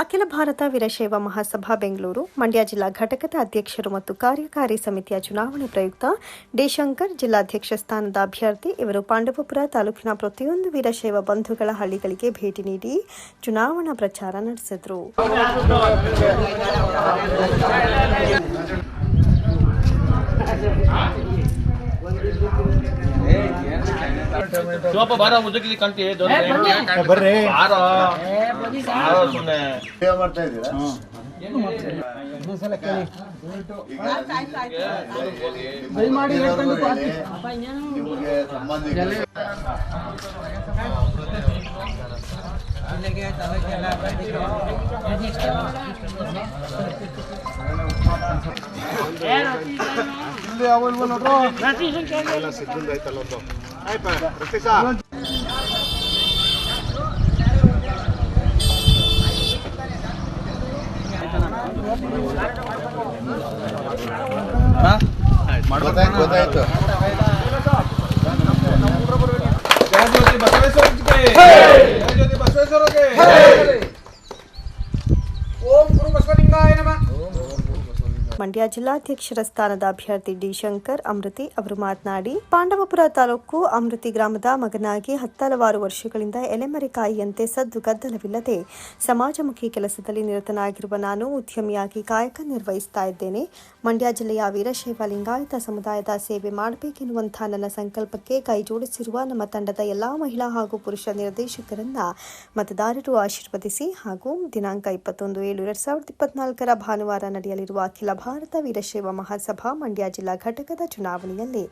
ಅಖಿಲ ಭಾರತ ವೀರಶೈವ ಮಹಾಸಭಾ ಬೆಂಗಳೂರು, ಮಂಡ್ಯ ಜಿಲ್ಲಾ ಘಟಕದ ಅಧ್ಯಕ್ಷರು ಮತ್ತು ಕಾರ್ಯಕಾರಿ ಸಮಿತಿಯ ಚುನಾವಣೆ ಪ್ರಯುಕ್ತ ಡಿಶಂಕರ್ ಜಿಲ್ಲಾಧ್ಯಕ್ಷ ಸ್ಥಾನದ ಅಭ್ಯರ್ಥಿ ಇವರು ಪಾಂಡವಪುರ ತಾಲೂಕಿನ ಪ್ರತಿಯೊಂದು ವೀರಶೈವ ಬಂಧುಗಳ ಹಳ್ಳಿಗಳಿಗೆ ಭೇಟಿ ನೀಡಿ ಚುನಾವಣಾ ಪ್ರಚಾರ ನಡೆಸಿದರು. ಶಿವಪ್ಪ ಬಾರ ಮುದ್ದಕಿಲಿ ಕಂತಿ ಬರ್ರಿ. ಬಾರೋ. ಬಾರೋ ಸುಮ್ಮನೆ ಸೇವೆ ಮಾಡ್ತಾ ಇದ್ದೀರಾ? ನಿಮಗೆ ಸಂಬಂಧಿಕರು ಗೊತ್ತಾಯ್ತು ಗೊತ್ತಾಯ್ತು ಮಂಡ್ಯ ಜಿಲ್ಲಾಧ್ಯಕ್ಷರ ಸ್ಥಾನದ ಅಭ್ಯರ್ಥಿ ಡಿ ಶಂಕರ್, ಅಮೃತಿ ಅವರು ಮಾತನಾಡಿ, ಪಾಂಡವಪುರ ತಾಲೂಕು ಅಮೃತಿ ಗ್ರಾಮದ ಮಗನಾಗಿ ಹತ್ತಲವಾರು ವರ್ಷಗಳಿಂದ ಎಲೆಮರೆಕಾಯಿಯಂತೆ ಸದ್ದು ಗದ್ದಲವಿಲ್ಲದೆ ಸಮಾಜಮುಖಿ ಕೆಲಸದಲ್ಲಿ ನಿರತನಾಗಿರುವ ನಾನು ಉದ್ಯಮಿಯಾಗಿ ಕಾಯಕ ನಿರ್ವಹಿಸ್ತಾ ಇದ್ದೇನೆ. ಮಂಡ್ಯ ಜಿಲ್ಲೆಯ ವೀರಶೈವ ಲಿಂಗಾಯತ ಸಮುದಾಯದ ಸೇವೆ ಮಾಡಬೇಕೆನ್ನುವಂತಹ ನನ್ನ ಸಂಕಲ್ಪಕ್ಕೆ ಕೈಜೋಡಿಸಿರುವ ನಮ್ಮ ತಂಡದ ಎಲ್ಲಾ ಮಹಿಳಾ ಹಾಗೂ ಪುರುಷ ನಿರ್ದೇಶಕರನ್ನ ಮತದಾರರು ಆಶೀರ್ವದಿಸಿ ಹಾಗೂ ದಿನಾಂಕ ಇಪ್ಪತ್ತೊಂದು ಏಳು ಎರಡ್ ಸಾವಿರದ ಇಪ್ಪತ್ನಾಲ್ಕರ ಭಾನುವಾರ ನಡೆಯಲಿರುವ ಅಖಿಲ ಭಾರತ ವೀರಶೈವ ಮಹಾಸಭಾ ಮಂಡ್ಯ ಜಿಲ್ಲಾ ಘಟಕದ ಚುನಾವಣೆಯಲ್ಲಿ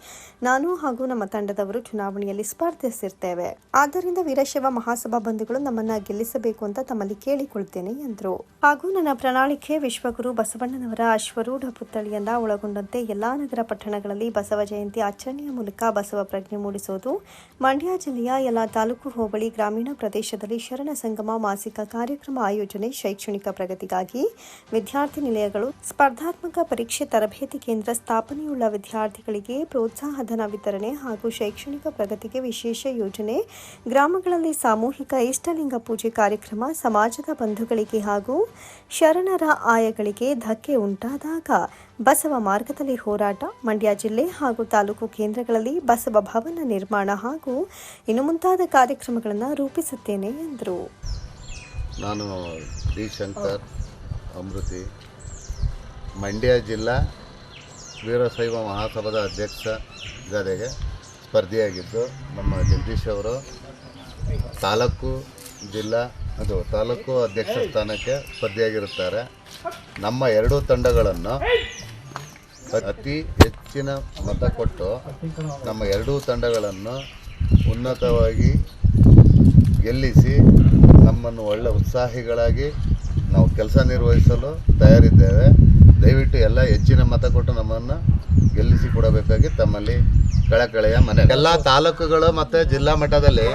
ನಾನು ಹಾಗೂ ನಮ್ಮ ತಂಡದವರು ಚುನಾವಣೆಯಲ್ಲಿ ಸ್ಪರ್ಧಿಸಿರ್ತೇವೆ. ಆದ್ದರಿಂದ ವೀರಶೈವ ಮಹಾಸಭಾ ಬಂಧುಗಳು ನಮ್ಮನ್ನ ಗೆಲ್ಲಿಸಬೇಕು ಅಂತ ತಮ್ಮಲ್ಲಿ ಕೇಳಿಕೊಳ್ತೇನೆ, ಎಂದರು. ಹಾಗೂ ನನ್ನ ಪ್ರಣಾಳಿಕೆ ವಿಶ್ವಗುರು ಬಸವಣ್ಣನವರ ಅಶ್ವರೂಢ ಪುತ್ಥಳಿಯನ್ನ ಒಳಗೊಂಡಂತೆ ಎಲ್ಲಾ ನಗರ ಪಟ್ಟಣಗಳಲ್ಲಿ ಬಸವ ಜಯಂತಿ ಆಚರಣೆಯ ಮೂಲಕ ಬಸವ ಪ್ರಜ್ಞೆ ಮೂಡಿಸುವುದು ಮಂಡ್ಯ ಜಿಲ್ಲೆಯ ಎಲ್ಲ ತಾಲೂಕು ಹೋಬಳಿ ಗ್ರಾಮೀಣ ಪ್ರದೇಶದಲ್ಲಿ ಶರಣ ಸಂಗಮ ಮಾಸಿಕ ಕಾರ್ಯಕ್ರಮ ಆಯೋಜನೆ ಶೈಕ್ಷಣಿಕ ಪ್ರಗತಿಗಾಗಿ ವಿದ್ಯಾರ್ಥಿ ನಿಲಯಗಳು ಸ್ಪರ್ಧಾತ್ಮಕ ಪರೀಕ್ಷೆ ತರಬೇತಿ ಕೇಂದ್ರ ಸ್ಥಾಪನೆಯುಳ್ಳ ವಿದ್ಯಾರ್ಥಿಗಳಿಗೆ ಪ್ರೋತ್ಸಾಹಧನ ವಿತರಣೆ ಹಾಗೂ ಶೈಕ್ಷಣಿಕ ಪ್ರಗತಿಗೆ ವಿಶೇಷ ಯೋಜನೆ, ಗ್ರಾಮಗಳಲ್ಲಿ ಸಾಮೂಹಿಕ ಇಷ್ಟಲಿಂಗ ಪೂಜೆ ಕಾರ್ಯಕ್ರಮ, ಸಮಾಜದ ಬಂಧುಗಳಿಗೆ ಹಾಗೂ ಶರಣರ ಆಯಗಳಿಗೆ ಧಕ್ಕೆ ಉಂಟಾದಾಗ ಬಸವ ಮಾರ್ಗದಲ್ಲಿ ಹೋರಾಟ, ಮಂಡ್ಯ ಜಿಲ್ಲೆ ಹಾಗೂ ತಾಲೂಕು ಕೇಂದ್ರಗಳಲ್ಲಿ ಬಸವ ಭವನ ನಿರ್ಮಾಣ ಹಾಗೂ ಇನ್ನು ಮುಂತಾದ ಕಾರ್ಯಕ್ರಮಗಳನ್ನು ರೂಪಿಸುತ್ತೇನೆ ಎಂದರು. ನಾನು ಅಮೃತಿ ಮಂಡ್ಯ ಜಿಲ್ಲಾ ವೀರಶೈವ ಮಹಾಸಭಾದ ಅಧ್ಯಕ್ಷ ಗದೆಗೆ ಸ್ಪರ್ಧಿಯಾಗಿದ್ದು, ನಮ್ಮ ಜಗದೀಶ್ ಅವರು ತಾಲೂಕು ಜಿಲ್ಲಾ, ಅದು ತಾಲೂಕು ಅಧ್ಯಕ್ಷ ಸ್ಥಾನಕ್ಕೆ ಸ್ಪರ್ಧಿಯಾಗಿರುತ್ತಾರೆ. ನಮ್ಮ ಎರಡೂ ತಂಡಗಳನ್ನು ಅತಿ ಹೆಚ್ಚಿನ ಮತ ಕೊಟ್ಟು ನಮ್ಮ ಎರಡೂ ತಂಡಗಳನ್ನು ಉನ್ನತವಾಗಿ ಗೆಲ್ಲಿಸಿ ನಮ್ಮನ್ನು ಒಳ್ಳೆ ಉತ್ಸಾಹಿಗಳಾಗಿ ನಾವು ಕೆಲಸ ನಿರ್ವಹಿಸಲು ತಯಾರಿದ್ದೇವೆ. ದಯವಿಟ್ಟು ಎಲ್ಲ ಹೆಚ್ಚಿನ ಮತ ಕೊಟ್ಟು ನಮ್ಮನ್ನು ಗೆಲ್ಲಿಸಿ ಕೊಡಬೇಕಾಗಿ ತಮ್ಮಲ್ಲಿ ಕಳಕಳೆಯ ಮನೆ. ಎಲ್ಲ ತಾಲೂಕುಗಳು ಮತ್ತು ಜಿಲ್ಲಾ ಮಟ್ಟದಲ್ಲಿ,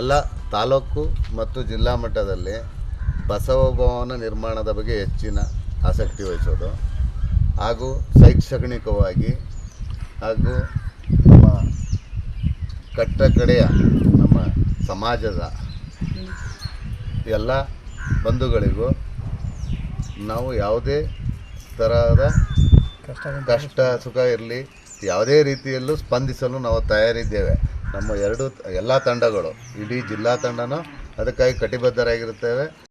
ಎಲ್ಲ ತಾಲೂಕು ಮತ್ತು ಜಿಲ್ಲಾ ಮಟ್ಟದಲ್ಲಿ ಬಸವ ಭವನ ನಿರ್ಮಾಣದ ಬಗ್ಗೆ ಹೆಚ್ಚಿನ ಆಸಕ್ತಿ ವಹಿಸೋದು. ಹಾಗೂ ಶೈಕ್ಷಣಿಕವಾಗಿ ಹಾಗೂ ನಮ್ಮ ಕಟ್ಟ ಕಡೆಯ ನಮ್ಮ ಸಮಾಜದ ಎಲ್ಲ ಬಂಧುಗಳಿಗೂ ನಾವು ಯಾವುದೇ ತರಹದ ಕಷ್ಟ ಸುಖ ಇರಲಿ ಯಾವುದೇ ರೀತಿಯಲ್ಲೂ ಸ್ಪಂದಿಸಲು ನಾವು ತಯಾರಿದ್ದೇವೆ. ನಮ್ಮ ಎರಡು ಎಲ್ಲ ತಂಡಗಳು ಇಡೀ ಜಿಲ್ಲಾ ತಂಡನೂ ಅದಕ್ಕಾಗಿ ಕಟಿಬದ್ಧರಾಗಿರುತ್ತೇವೆ.